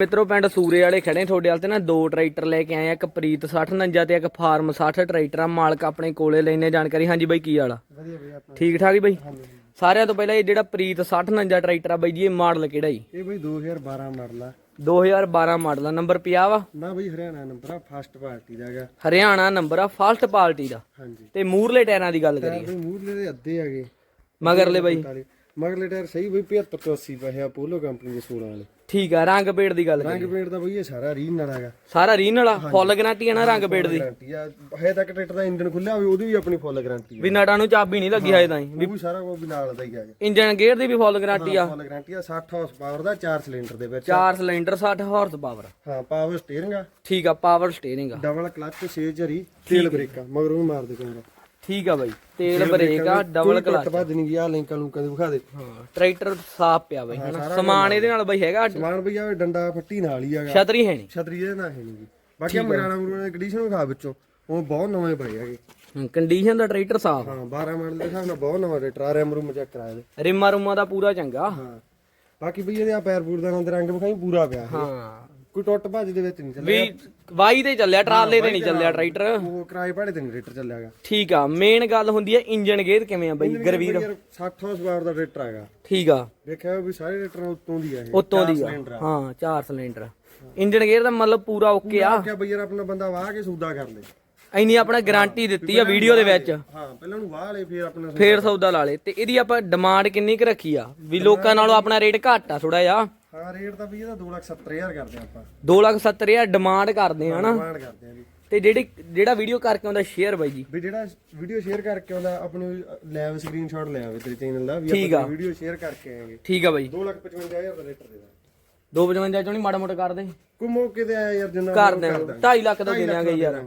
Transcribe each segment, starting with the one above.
ਮਿੱਤਰੋ ਪਿੰਡ ਸੂਰੇ ਵਾਲੇ ਖੜੇ ਤੁਹਾਡੇ ਵਾਲ ਤੇ ਨਾ ਦੋ ਟਰੈਕਟਰ ਲੈ ਕੇ ਆਏ ਆ ਇੱਕ ਪ੍ਰੀਤ 6049 ਤੇ ਇੱਕ ਫਾਰਮ 60 ਟਰੈਕਟਰ ਆ। ਮਾਲਕ ਆਪਣੇ ਕੋਲੇ ਲੈਣੇ ਜਾਣਕਾਰੀ। ਹਾਂਜੀ ਬਾਈ ਕੀ ਵਾਲਾ ਵਧੀਆ ਬਈ ਆਪਣਾ ਠੀਕ ਠਾਕ ਜੀ ਬਾਈ? ਸਾਰਿਆਂ ਤੋਂ ਪਹਿਲਾਂ ਇਹ ਜਿਹੜਾ ਪ੍ਰੀਤ 6049 ਟਰੈਕਟਰ ਆ ਬਾਈ ਜੀ ਇਹ ਮਾਡਲ ਕਿਹੜਾ ਜੀ? ਇਹ ਬਈ 2012 ਮਾਡਲ ਆ। 2012 ਮਾਡਲ ਆ। ਨੰਬਰ 50 ਵਾ? ਨਾ ਬਈ ਹਰਿਆਣਾ ਨੰਬਰ ਆ ਫਸਟ ਪਾਰਟੀ ਦਾ ਹੈਗਾ। ਹਰਿਆਣਾ ਨੰਬਰ ਆ ਫਸਟ ਪਾਰਟੀ ਦਾ। ਹਾਂਜੀ। ਤੇ ਮੂਰਲੇ ਟਾਇਰਾਂ ਦੀ ਗੱਲ ਕਰੀਏ। ਮੂਰਲੇ ਦੇ ਅੱਧੇ ਹੈਗੇ। ਮਗਰਲੇ ਬਾਈ। 45 ਮਗਰਲੇ ਟਾਇਰ ਸਹੀ ਬਈ 75 ਤੋਂ 80 ਪੈਸੇ ਆ ਪੋਲੋ ਕੰਪਨੀ ਦੇ 16 ਵਾਲੇ। ਠੀਕ ਆ ਰੰਗ ਪੇੜ ਦੀ ਗੱਲ ਰੰਗ ਕਰੀਏ। ਪੇਂਟ ਦਾ ਬਈ ਇਹ ਸਾਰਾ ਰੀਨ ਨਾਲ ਹੈਗਾ। ਸਾਰਾ ਰੀਨ ਵਾਲਾ ਫੁੱਲ ਗਰੰਟੀ ਆ ਨਾ ਰੰਗ ਪੇੜ ਦੀ। ਗਾਰੰਟੀ ਆ। ਹੈ ਤੱਕ ਟਰੈਕਟਰ ਦਾ ਇੰਜਨ ਖੁੱਲਿਆ ਹੋਵੇ ਉਹਦੀ ਵੀ ਆਪਣੀ ਫੁੱਲ ਗਾਰੰਟੀ ਵੀ ਨਟਾਂ ਨੂੰ ਚਾਬੀ ਨਹੀਂ ਲੱਗੀ ਹਜੇ ਤਾਈਂ। ਉਹ ਵੀ ਸਾਰਾ ਕੁਝ ਵੀ ਨਾਲ ਦਾ ਹੀ ਹੈਗਾ ਇੰਜਨ ਗੇਅਰ ਦੀ ਵੀ ਫੁੱਲ ਗਰੰਟੀ ਆ। ਫੁੱਲ ਗਾਰੰਟੀ ਆ 60 ਹਾਰਸ ਪਾਵਰ ਦਾ 4 ਸਿਲੰਡਰ ਦੇ ਵਿੱਚ। 4 ਸਿਲੰਡਰ 60 ਹਾਰਸ ਪਾਵਰ ਹਾਂ ਪਾਵਰ ਸਟੀਅਰਿੰਗ ਆ। ਠੀਕ ਆ ਪਾਵਰ ਸਟੀਅਰਿੰਗ ਆ। ਡਬਲ ਕਲਚ 6 ਝਰੀ ਤੇਲ ਬ੍ਰੇਕਾਂ ਮਗਰੋਂ ਵੀ ਮਾਰ ਦੇ ਕੈਮਰਾ ਠੀਕ ਆ ਬਾਈ ਤੇਲ ਬ੍ਰੇਕ ਆ ਡਬਲ ਕਲਚ ਭੱਜ ਨਹੀਂ ਗਿਆ ਲਿੰਕਾਂ ਲੂਕਾਂ ਦੇ ਵਿਖਾ ਦੇ ਹਾਂ ਟਰੈਕਟਰ ਸਾਫ਼ ਪਿਆ ਬਾਈ ਹਨਾ? ਸਮਾਨ ਇਹਦੇ ਨਾਲ ਬਾਈ ਹੈਗਾ ਸਮਾਨ ਭਈਆ ਉਹ ਡੰਡਾ ਫੱਟੀ ਨਾਲ ਹੀ ਹੈਗਾ। ਛਤਰੀ ਹੈ ਨਹੀਂ? ਛਤਰੀ ਇਹਦੇ ਨਾਲ ਹੈ ਨਹੀਂ ਜੀ। ਬਾਕੀ ਮਗਰਾਣਾ ਮਗਰਾਣਾ ਦੀ ਕੰਡੀਸ਼ਨ ਵਿਖਾ ਵਿੱਚੋਂ ਉਹ ਬਹੁਤ ਨਵੇਂ ਪਏ ਹੈਗੇ। ਕੰਡੀਸ਼ਨ ਦਾ ਟਰੈਕਟਰ ਸਾਫ਼ ਹਾਂ 12 ਮਾਡਲ ਦੇ ਹਿਸਾਬ ਨਾਲ ਬਹੁਤ ਨਵਾਂ ਰੇਟਰ ਆ ਰੈਮ ਰੂਮ ਚੈੱਕ ਕਰਾਇਆ ਦੇ ਰਿਮਾ ਰੁਮਾ ਦਾ ਪੂਰਾ ਚੰਗਾ। ਹਾਂ। ਬਾਕੀ ਭਈਆ ਦੇ ਆ ਪੈਰ ਪੂਰ ਦਾ ਨੰਦ ਰੰਗ ਵਿਖਾਈ ਪੂਰਾ ਪਿਆ। ਹਾਂ। ਕੋਈ ਟੁੱਟ ਭੱਜ ਦੇ ਵਿੱਚ ਨਹੀਂ ਚੱਲਿਆ। ਵੀ ਵਾਈ ਤੇ ਚੱਲਿਆ ਟਰਾਲੇ ਤੇ ਨਹੀਂ ਚੱਲਿਆ ਟਰੈਕਟਰ ਉਹ ਕਿਰਾਏ ਭਾੜੇ ਤੇ ਨਹੀਂ ਰੇਟਰ ਚੱਲਿਆਗਾ। ਠੀਕ ਆ ਮੇਨ ਗੱਲ ਹੁੰਦੀ ਹੈ ਇੰਜਨ ਗੇਅਰ ਕਿਵੇਂ ਆ ਬਾਈ ਗਰਵੀਰ? 60 ਹਾਰਸ ਪਾਵਰ ਦਾ ਰੇਟਰ ਹੈਗਾ। ਠੀਕ ਆ। ਦੇਖਿਆ ਵੀ ਸਾਰੇ ਰੇਟਰਾਂ ਉੱਤੋਂ ਦੀ ਆ ਇਹ ਉਤੋਂ ਦੀ ਆ। ਹਾਂ 4 ਸਿਲੰਡਰ ਇੰਜਨ ਗੇਅਰ ਦਾ ਮਤਲਬ ਪੂਰਾ ਓਕੇ ਆ। ਕਿਹਾ ਬਈ ਯਾਰ ਆਪਣਾ ਬੰਦਾ ਵਾਹ ਕੇ ਸੌਦਾ ਕਰ ਲੇ। ਇੰਨੀ ਆਪਣਾ ਗਾਰੰਟੀ ਦਿੱਤੀ ਆ ਵੀਡੀਓ ਦੇ ਵਿੱਚ। ਹਾਂ ਪਹਿਲਾਂ ਨੂੰ ਵਾਹ ਲੇ ਫਿਰ ਆਪਣਾ ਫੇਰ ਸੌਦਾ ਲਾ ਲੇ ਤੇ ਇਹਦੀ ਆਪਾਂ ਡਿਮਾਂਡ ਕਿੰਨੀ ਕੁ ਰੱਖੀ ਆ? ਵੀ ਲੋਕਾਂ ਨਾਲੋਂ ਆਪਣਾ ਰੇਟ ਘੱਟ ਆ ਥੋੜਾ ਜਿਹਾ। ਹਾਂ ਰੇਟ ਤਾਂ ਵੀ ਇਹਦਾ 270000 ਕਰਦੇ ਆਪਾਂ। 270000 ਡਿਮਾਂਡ ਕਰਦੇ ਆ ਨਾ। ਡਿਮਾਂਡ ਕਰਦੇ ਆ ਜੀ। ਤੇ ਜਿਹੜੀ ਜਿਹੜਾ ਵੀਡੀਓ ਕਰਕੇ ਆਉਂਦਾ ਸ਼ੇਅਰ ਬਾਈ ਜੀ। ਵੀ ਜਿਹੜਾ ਵੀਡੀਓ ਸ਼ੇਅਰ ਕਰਕੇ ਆਉਂਦਾ ਆਪਣੀ ਲੈਵ ਸਕਰੀਨਸ਼ਾਟ ਲੈ ਆਵੇ ਤੇਰੇ ਚੈਨਲ ਦਾ ਵੀ। ਆਪਾਂ ਵੀਡੀਓ ਸ਼ੇਅਰ ਕਰਕੇ ਆਏਗੇ ਠੀਕ ਆ ਬਾਈ। 255000 ਦਾ ਰੇਟਰ ਦੇ ਦਾਂ 255 ਚੋਂ ਨਹੀਂ ਮਾੜਾ ਮੋਟਾ ਕਰਦੇ। ਕੋਈ ਮੌਕੇ ਤੇ ਆਇਆ ਯਾਰ ਜਿੰਨਾ ਕਰ ਦੇ 2.5 ਲੱਖ ਦਾ ਦੇ ਦਾਂਗੇ ਯਾਰ।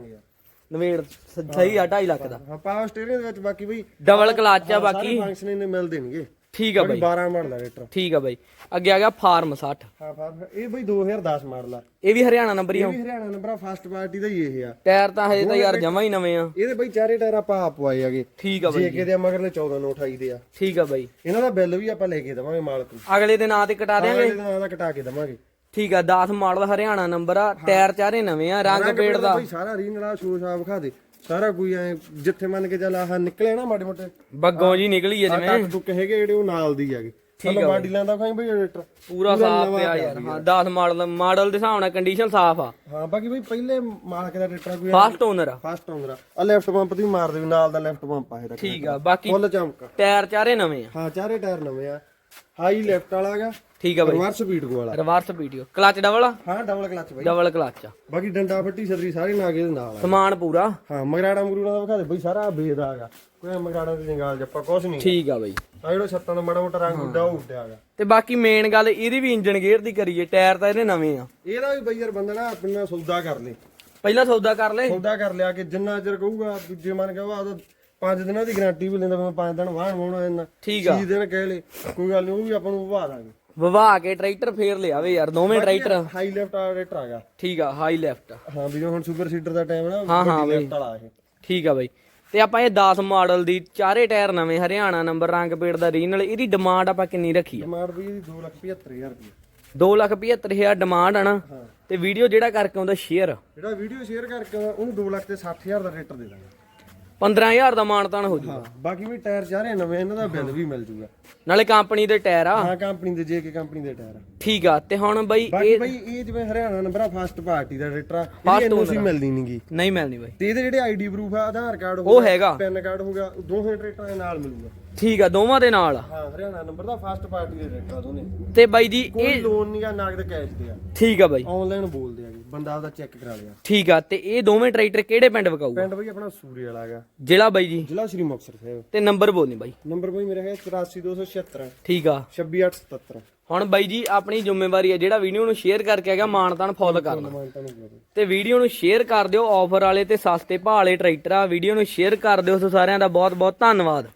ਨਵੇੜ ਸ- ਸਹੀ ਆ 2.5 ਲੱਖ ਦਾ। ਹਾਂ ਪਾਵਰ ਸਟੀਅਰਿੰਗ ਦੇ ਵਿੱਚ ਬਾਕੀ ਬਈ ਡਬਲ ਕਲਚ ਆ ਬਾਕੀ। ਫੰਕਸ਼ਨ ਇਹਨੇ ਮਿਲ ਦੇਣਗੇ ਠੀਕ ਆ ਬਾਈ। 12 ਮਾਡਲ ਦਾ ਰੇਟਰ ਠੀਕ ਆ ਬਾਈ। ਅੱਗੇ ਆ ਗਿਆ ਫਾਰਮ 60 ਹਾਂ ਫਾਰ ਇਹ ਬਈ 2010 ਮਾਡਲ ਆ ਇਹ ਵੀ ਹਰਿਆਣਾ ਨੰਬਰ ਹੀ ਇਹ ਆ ਵੀ ਹਰਿਆਣਾ ਨੰਬਰ ਆ ਫਸਟ ਪਾਰਟੀ ਦਾ ਹੀ ਇਹ ਆ। ਟਾਇਰ ਤਾਂ ਹਜੇ ਤਾਂ ਯਾਰ ਜਮਾ ਹੀ ਨਵੇਂ ਆ। ਇਹਦੇ ਬਈ ਚਾਰੇ ਟਾਇਰ ਆਪਾਂ ਆਪ ਪਵਾਏ ਹੈਗੇ। ਠੀਕ ਆ ਬਾਈ। ਜੇਕੇ ਦੇ ਮਗਰਲੇ 14 ਨੋਟ ਆਈ ਦੇ ਆ। ਠੀਕ ਆ ਬਾਈ। ਇਹਨਾਂ ਦਾ ਬਿੱਲ ਵੀ ਆਪਾਂ ਲੈ ਕੇ ਦਵਾਂਗੇ ਮਾਲਕ ਨੂੰ। ਅਗਲੇ ਦੇ ਨਾਂ ਤੇ ਕਟਾ ਦਿਆਂਗੇ। ਇਹਦੇ ਨਾਲ ਦਾ ਕਟਾ ਕੇ ਦਵਾਂਗੇ। ਠੀਕ ਆ 10 ਮਾਡਲ ਹਰਿਆਣਾ ਨੰਬਰ ਆ ਟਾਇਰ ਚਾਰੇ ਨਵੇਂ ਆ ਰੰਗ ਪੇੜ ਦਾ। ਬਈ ਸਾਰਾ ਰੀਨ ਵਾਲਾ ਸ਼ੋਸ਼ ਆ ਵਿਖਾ ਦੇ। ਸਾਰਾ ਕੋਈ ਐ ਜਿੱਥੇ ਮੰਨ ਕੇ ਚੱਲ ਆਹ ਨਿਕਲੇ ਨਾ ਮਾੜੇ ਮੋਟੇ। ਬੱਗੋਂ ਜੀ ਨਿਕਲੀ ਆ ਜਿਵੇਂ। ਟੱਕ ਟੁੱਕ ਹੈਗੇ ਜਿਹੜੇ ਉਹ ਨਾਲ ਦੀ ਹੈਗੇ। ਚਲੋ ਬਾਡੀ ਲੈਂਦਾ ਖਾਈ ਬਈ ਰੇਟਰ। ਪੂਰਾ ਸਾਫ਼ ਪਿਆ ਯਾਰ ਹਾਂ 10 ਮਾਡਲ ਮਾਡਲ ਦੇ ਹਿਸਾਬ ਨਾਲ ਕੰਡੀਸ਼ਨ ਸਾਫ਼ ਆ। ਹਾਂ ਬਾਕੀ ਬਈ ਪਹਿਲੇ ਮਾਲਕ ਦਾ ਰੇਟਰ ਕੋਈ ਫਾਸਟ ਓਨਰ ਆ। ਫਸਟ ਆਉਂਦਾ ਆ। ਲੈਫਟ ਪੰਪ ਦੀ ਮਾਰ ਦੇ ਨਾਲ ਦਾ ਲੈਫਟ ਪੰਪ ਆ ਇਹਦਾ ਠੀਕ ਆ ਬਾਕੀ ਫੁੱਲ ਚਮਕ। ਟਾਇਰ ਚਾਰੇ ਨਵੇਂ ਆ। ਹਾਂ ਚਾਰੇ ਟਾਇਰ ਨਵੇਂ ਆ। ਹਾਈ ਲੈਫਟ ਵਾਲਾ ਹੈਗਾ। ਠੀਕ ਆ ਬਾਈ। ਰਿਵਰਸ ਸਪੀਡ ਵਾਲਾ। ਰਿਵਰਸ ਵੀਡੀਓ ਕਲਚ ਡਬਲ ਹਾਂ ਡਬਲ ਕਲਚ ਬਾਈ। ਡਬਲ ਕਲਚ ਆ। ਬਾਕੀ ਡੰਡਾ ਫੱਟੀ ਛਤਰੀ ਸਾਰੇ ਨਾਗੇ ਦੇ ਨਾਲ ਸਮਾਨ ਪੂਰਾ? ਹਾਂ ਮਗਰਾੜਾ ਮਗਰੂੜਾ ਦਾ ਵਿਖਾ ਦੇ ਬਾਈ ਸਾਰਾ ਬੇਦਾ ਹੈਗਾ। ਕੋਈ ਮਗਰਾੜਾ ਤੇ ਜੰਗਾਲ ਜੱਪਾ ਕੁਛ ਨਹੀਂ ਠੀਕ ਆ ਬਾਈ। ਆ ਜਿਹੜਾ ਛੱਤਾਂ ਦਾ ਮਾੜਾ ਮੋਟਾ ਰੰਗ ਉੱਡਾ ਉਹ ਉੱਡਿਆ ਹੈਗਾ। ਤੇ ਬਾਕੀ ਮੇਨ ਗੱਲ ਇਹਦੀ ਵੀ ਇੰਜਣ ਗੇਅਰ ਦੀ ਕਰੀਏ ਟਾਇਰ ਤਾਂ ਇਹਦੇ ਨਵੇਂ ਆ। ਇਹਦਾ ਵੀ ਬਾਈ ਯਾਰ ਬੰਦਾ ਨਾ ਆਪਣੇ ਸੌਦਾ ਕਰ ਲੇ। ਪਹਿਲਾਂ ਸੌਦਾ ਕਰ ਲੈ। ਸੌਦਾ ਕਰ ਲਿਆ ਕਿ ਜਿੰਨਾ ਚਿਰ ਕਹੂਗਾ ਦੂਜੇ ਮਨ ਕਹਵਾ ਉਹਦਾ 5 ਦਿਨਾਂ ਦੀ ਗਾਰੰਟੀ ਵੀ ਲੈਂਦਾ ਮੈਂ 5 ਦਿਨ ਵਾਹਣ ਵਾਉਣਾ ਇਹਨਾਂ ਠੀਕ ਆ। 3 ਦਿਨ ਕਹਿ ਲੇ ਕੋਈ ਗੱਲ ਨਹੀਂ ਉਹ ਵੀ ਆਪਾਂ ਨੂੰ ਵਵਾ ਦਾਂਗੇ। ਵਵਾ ਕੇ ਟਰੈਕਟਰ ਫੇਰ ਲਿਆਵੇ ਯਾਰ ਦੋਵੇਂ ਟਰੈਕਟਰ। ਹਾਈ ਲੈਫਟ ਵਾਲਾ ਟਰੈਕਟਰ ਆਗਾ ਠੀਕ ਆ ਹਾਈ ਲੈਫਟ ਹਾਂ ਵੀ ਹੁਣ ਸੁਪਰ ਸੀਡਰ ਦਾ ਟਾਈਮ ਨਾ ਹਾਂ ਹਾਂ ਵਾਲਾ ਇਹ। ਠੀਕ ਆ ਬਾਈ। ਤੇ ਆਪਾਂ ਇਹ 10 ਮਾਡਲ ਦੀ ਚਾਰੇ ਟਾਇਰ ਨਵੇਂ ਹਰਿਆਣਾ ਨੰਬਰ ਰੰਗ ਪੇੜ ਦਾ ਰੀਨਲ ਇਹਦੀ ਡਿਮਾਂਡ ਆਪਾਂ ਕਿੰਨੀ ਰੱਖੀ ਆ? ਡਿਮਾਂਡ ਵੀ ਇਹਦੀ 275000 ਰੁਪਏ 275000 ਡਿਮਾਂਡ ਆ ਨਾ। ਤੇ ਵੀਡੀਓ ਜਿਹੜਾ ਕਰਕੇ ਆਉਂਦਾ ਸ਼ੇਅਰ ਜਿਹੜਾ ਵੀਡੀਓ ਸ਼ੇਅਰ ਕਰਕੇ ਆਉਂਦਾ ਉਹਨੂੰ 2 ਲੱਖ ਤੇ ਦਾ ਰੇਟਰ ਦੇ ਦਾਂਗੇ। 15000 ਦਾ ਮਾਨਤਾਨ ਹੋ ਜੂਗਾ। ਬਾਕੀ ਵੀ ਟਾਇਰ ਚਾਰੇ ਨਵੇਂ ਇਹਨਾਂ ਦਾ ਬਿੱਲ ਵੀ ਮਿਲ ਜੂਗਾ। ਨਾਲੇ ਕੰਪਨੀ ਦੇ ਟਾਇਰ ਆ। ਹਾਂ ਕੰਪਨੀ ਦੇ ਜੇ ਕੇ ਕੰਪਨੀ ਦੇ ਟਾਇਰ ਆ। ਠੀਕ ਆ ਤੇ ਹੁਣ ਬਾਈ ਬਾਕੀ ਬਈ ਇਹ ਜਿਵੇਂ ਹਰਿਆਣਾ ਨੰਬਰ ਆ ਫਸਟ ਪਾਰਟੀ ਦਾ ਰੇਟਰ ਆ ਇਹ ਐਨਓਸੀ ਮਿਲਦੀ ਨਹੀਂਗੀ ਨਹੀਂ ਮਿਲਣੀ ਬਾਈ। ਤੇ ਇਹਦੇ ਜਿਹੜੇ ਆਈਡੀ ਪ੍ਰੂਫ ਆ ਆਧਾਰ ਕਾਰਡ ਹੋ ਉਹ ਹੈਗਾ। ਪੈਨ ਕਾਰਡ ਹੋ ਗਿਆ ਦੋਵੇਂ ਰੇਟਰਾਂ ਦੇ ਨਾਲ ਮਿਲੂਗਾ। ਠੀਕ ਆ ਦੋਵਾਂ ਦੇ ਨਾਲ ਆ। ਹਾਂ ਹਰਿਆਣਾ ਨੰਬਰ ਦਾ ਫਸਟ ਪਾਰਟੀ ਦੇ ਰੇਟਰ ਆ ਦੋਨੇ। ਤੇ ਬਾਈ ਜੀ ਇਹ ਲੋਨ ਨਹੀਂਗਾ ਨਗਦ ਕੈਸ਼ ਦੇ ਆ। ਠੀਕ ਆ ਬਾਈ। ਆਨਲਾਈਨ ਬੋਲਦੇ ਆ ਬੰਦਾ ਆਪਦਾ ਚੈੱਕ ਕਰਾ ਲਿਆ। ਠੀਕ ਆ ਤੇ ਇਹ ਦੋਵੇਂ ਟਰੈਕਟਰ ਕਿਹੜੇ ਪਿੰਡ ਵਿਕਾਊਗਾ? ਪਿੰਡ ਬਈ ਆਪਣਾ ਸੂਰੇ ਵਾਲਾ ਹੈਗਾ। ਜ਼ਿਲ੍ਹਾ ਬਾਈ ਜੀ? ਜ਼ਿਲ੍ਹਾ ਸ਼੍ਰੀ ਮੁਕਤਸਰ ਸਾਹਿਬ। ਤੇ ਨੰਬਰ ਬੋਲਨੀ ਬਾਈ। ਨੰਬਰ ਬਈ ਮੇਰਾ ਹੈ 84276 ਠੀਕ ਆ। 26877 ਹੁਣ ਬਾਈ ਜੀ ਆਪਣੀ ਜ਼ਿੰਮੇਵਾਰੀ ਹੈ ਜਿਹੜਾ ਵੀਡੀਓ ਨੂੰ ਸ਼ੇਅਰ ਕਰਕੇ ਹੈਗਾ ਮਾਨਤਾਨ ਫੁੱਲ ਕਰਨਾ ਤੇ ਵੀਡੀਓ ਨੂੰ ਸ਼ੇਅਰ ਕਰ ਦਿਓ ਆਫਰ ਵਾਲੇ ਤੇ ਸਸਤੇ ਭਾਅ ਵਾਲੇ ਟਰੈਕਟਰ ਆ ਵੀਡੀਓ ਨੂੰ ਸ਼ੇਅਰ ਕਰ ਦਿਓ ਸੋ ਸਾਰਿਆਂ ਦਾ ਬਹੁਤ ਬਹੁਤ ਧੰਨਵਾਦ।